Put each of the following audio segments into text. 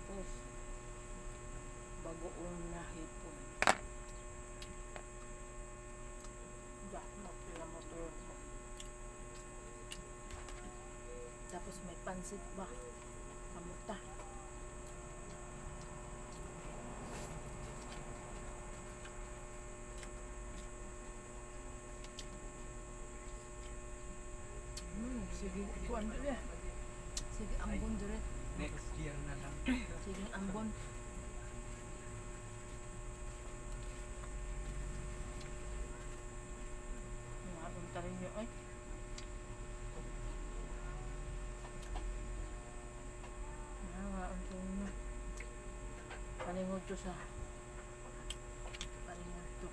tapos bagoong na hipon. Dah, magpila motor ko. Tapos may pansit ba? Kamuta. Hmm, sige, kuan ba niya? Sige, ambon dire. Next year na lang. Sige, ambon. Mga rin nyo ay. Nyo. Paningod to sa paningod to.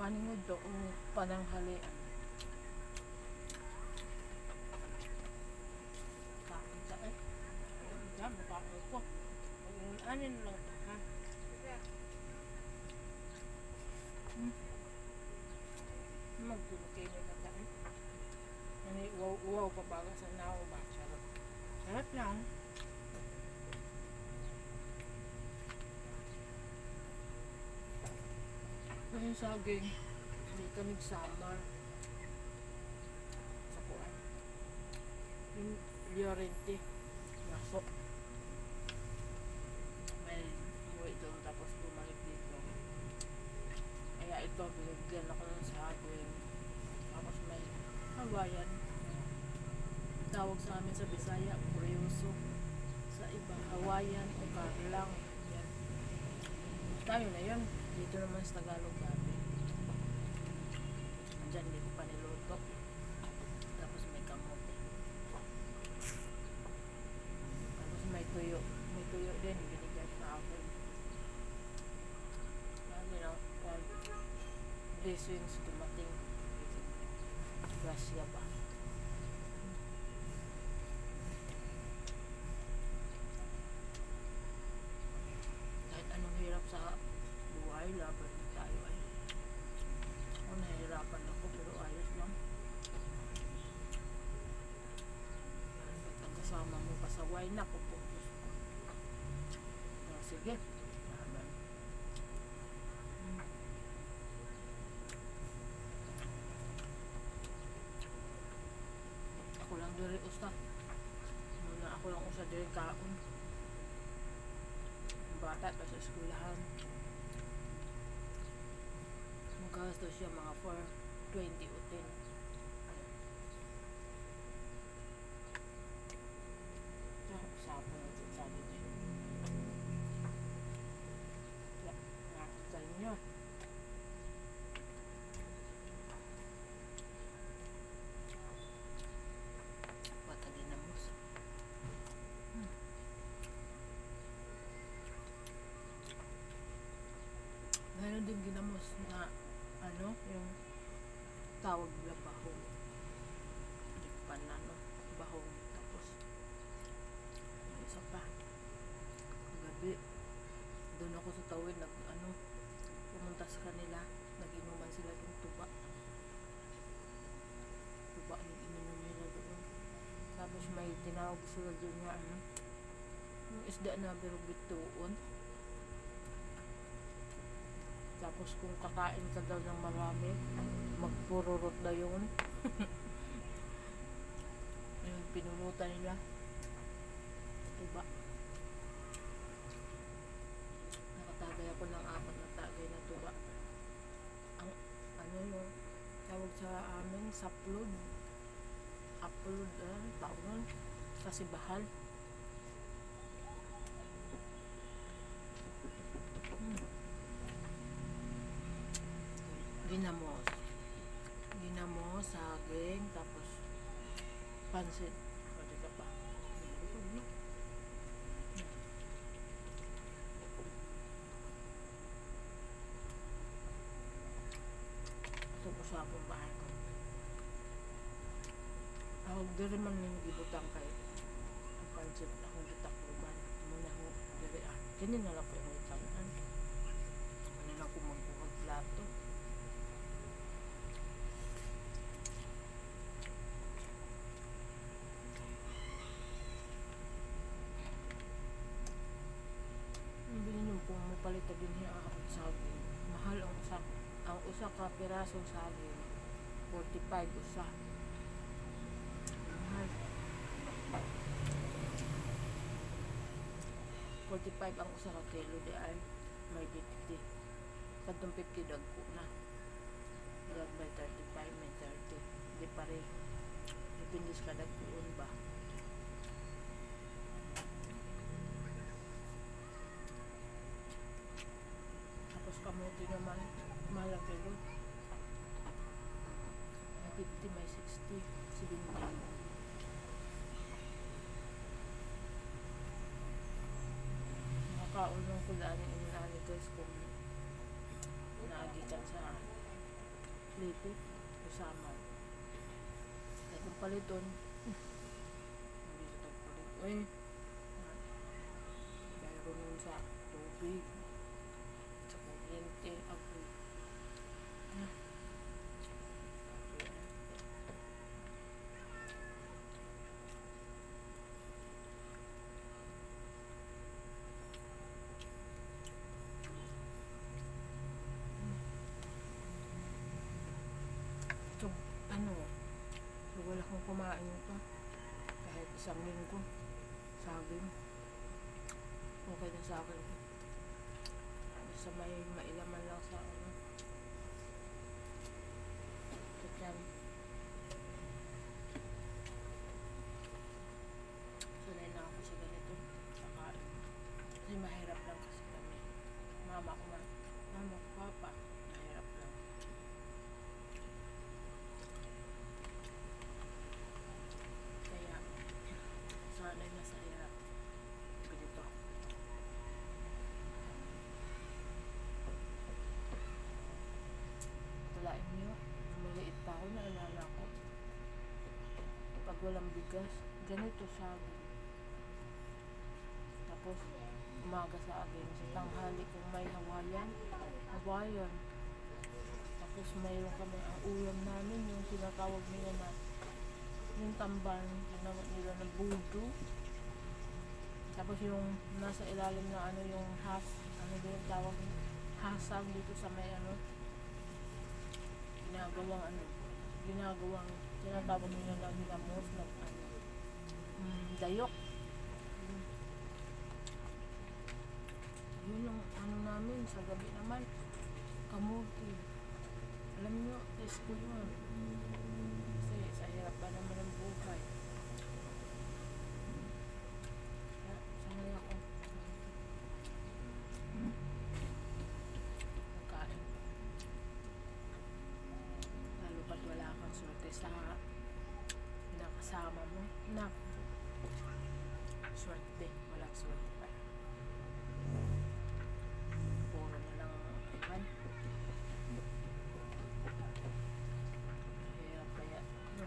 Paningod to o pananghalian. Kain sa eh. Diyan, mukha ko. Anin lang to, ha? Hmm. Magdulukay na lang tayo. Ano, uwaw, uwaw pa baga sa nao ba? Sarap. Sarap lang. Ito yung saging. Hindi ka nag-summer. Sa kuwan. Yung Llorente. Naso. May umuwi doon tapos bumalik dito. Kaya ito, binigyan ako ng saging. Tapos may Hawaiian. Tawag sa amin sa Bisaya, Kuryoso. Sa iba, Hawaiian o Karlang. Yan. Tayo na yun. Dito naman sa Tagalog gabi. Andyan, hindi ko pa niluto. Tapos may kamote. Tapos may tuyo. May tuyo din, binigyan sa akin. Ano na, kwan, blessings dumating. Grasya ba? Kahit anong hirap sa buhay, laban tayo ay. Ako nahihirapan ako, pero ayos lang. Pagka kasama mo pasaway na ko po. Diyos ko. Ah, sige. Laban. Ako lang diri usta. Muna diri kaon. Bata pa sa eskwelahan. Magkasto siya mga 4, 20 o 10. Ito, usapan natin sabi niya. Yeah, nakakita niyo. Bata din na mus. Hmm. Din ginamos na ano, yung tawag nila bahong. Pa na, no? Bahong. Tapos, yung isa pa. Gabi, doon ako sa tawid, nag, ano, pumunta sa kanila, nag-inuman sila ng tuba. Tuba yung ininom nila doon. Tapos may tinawag sila doon nga, ano, yung isda na pero bituon. Tapos kung kakain ka daw ng marami, magpururot na yun. yung pinulutan nila. Diba? Nakatagay ako ng apat na tagay na tuba. Ang, ano yung tawag sa amin, saplod. Upload, ah, tawag nun. Kasi bahal. Hmm. ginamos. Ginamos, saging, tapos pansit. Pwede ka pa. Busog na. Ito po sa akong bahay ko. Ako diri man yung ibutang kay ang pansit akong gitakluban. Muna ho diri ah. Kini na lang ko yung itanan. Ano na ako magbuhag plato. Usa ka pirasong saging 45 usa. Mahal. 45 ang usa ka kilo di ay may 50 kadtong 50 dagko na. Divide by 35 may 30 di pare depende sa kadagkuon ba. Tapos kamuti naman kilo may 50 may 60 70 Nakaulong ko daan yung inani guys kung naagitan sa lipi usama kaya kung paliton hindi sa tagpalit uy. Dahil nun sa tubig sa kuryente. Ako Ah. So, ano, so wala kong kumain ito. Kahit isang linggo. Saging. Okay na sa akin. Basta may mailaman lang sa ano. Katyan. Sanay na ako sa ganito. Sa kain. Kasi mahirap lang kasi kami. Mama ko man. Mama ko, papa. Mahirap lang. Kaya, sanay na sa hirap. Ganito. Walain niyo, maliit pa ako, naalala ko. Pag walang bigas, ganito sabi. Tapos, umaga sa akin, sa tanghali kung may hawayan, hawayan. Tapos mayroon kami ang ulam namin, yung tinatawag nila na yung tamban, tinawag nila na budo. Tapos yung nasa ilalim na ano yung has, ano ba yung tawag? Hasang dito sa may ano, ginagawang ano, ginagawang, tinatawag nila na ginamos na ano, mm, dayok. Yun. Yung ano namin, sa gabi naman, kamuti. Alam nyo, test ko yun. Kasi sa hirap pa naman ng buhay. Kaya, sanay ako. Magkain. Lalo ba't wala kang swerte sa nakasama mo? Na, swerte. Walang swerte pa. Puro na lang iban. Hirap kaya. Ano?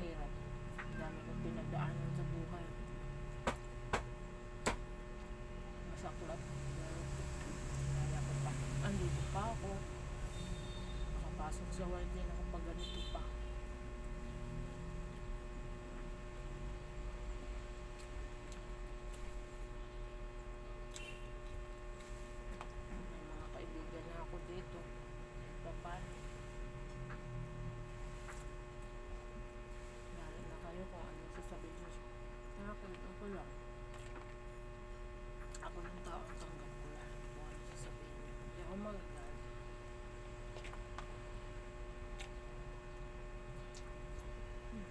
Hirap. Dami kong pinagdaanan sa buhay. Masaklap. Kaya ko pa. Andito pa ako. Nakapasok sa world din ako pag ganito pa. May mga kaibigan na ako dito. Paano? Lalo na kayo kung ano sasabihin nyo sa akin. Ako lang. Ako ng tao ang tanggap ko lahat kung ano sasabihin nyo. Hindi ako magagalit. Hmm.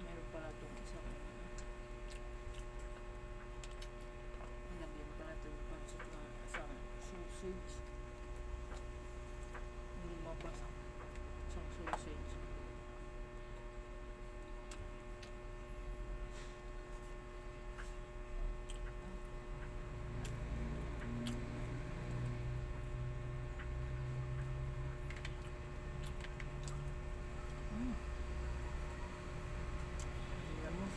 Meron pala itong isang Nalagyan pala ito yung pansot na isang sausage. Hindi mabasa. Isang sausage. Mm. Ginamos.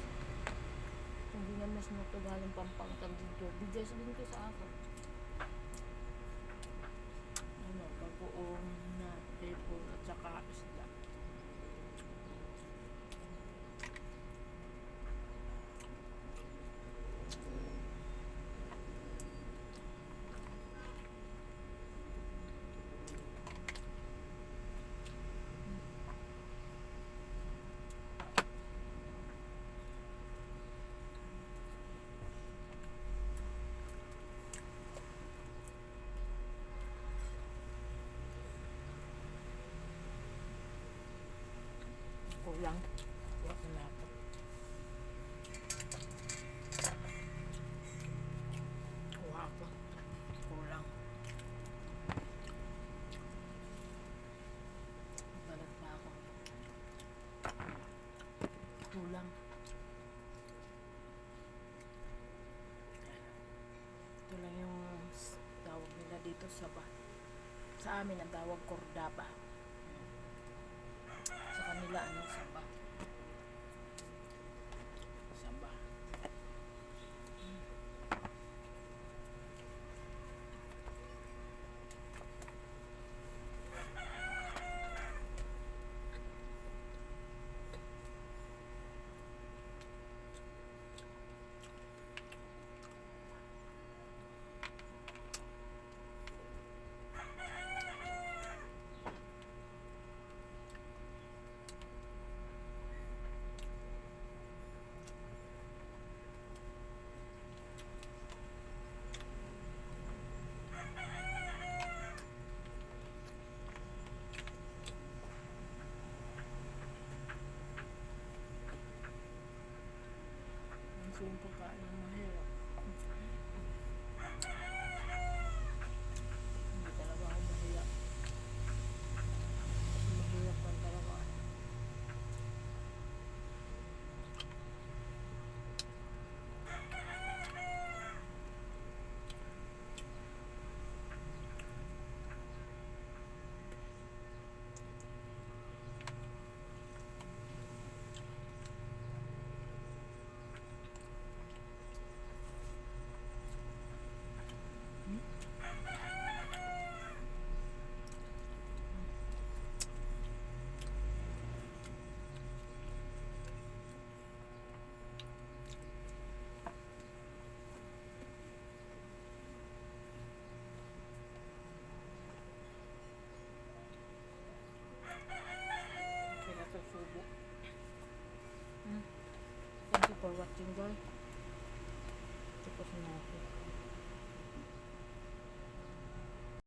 Ito galing pampangtag dito, bigay sabihin ko sa akin. lang. Bukas na ako. Kuha ako. Kulang. Balat pa ako. Kulang. Ito lang yung tawag nila dito sa ba. Sa amin ang tawag Cordaba. Cordaba kanila ano, saba. Saba. Ang suong pagkain ng mahirap. Hindi talaga ako mahirap. Mahirap lang talaga ako. Kaya susubo. Hmm. Thank you for watching guys.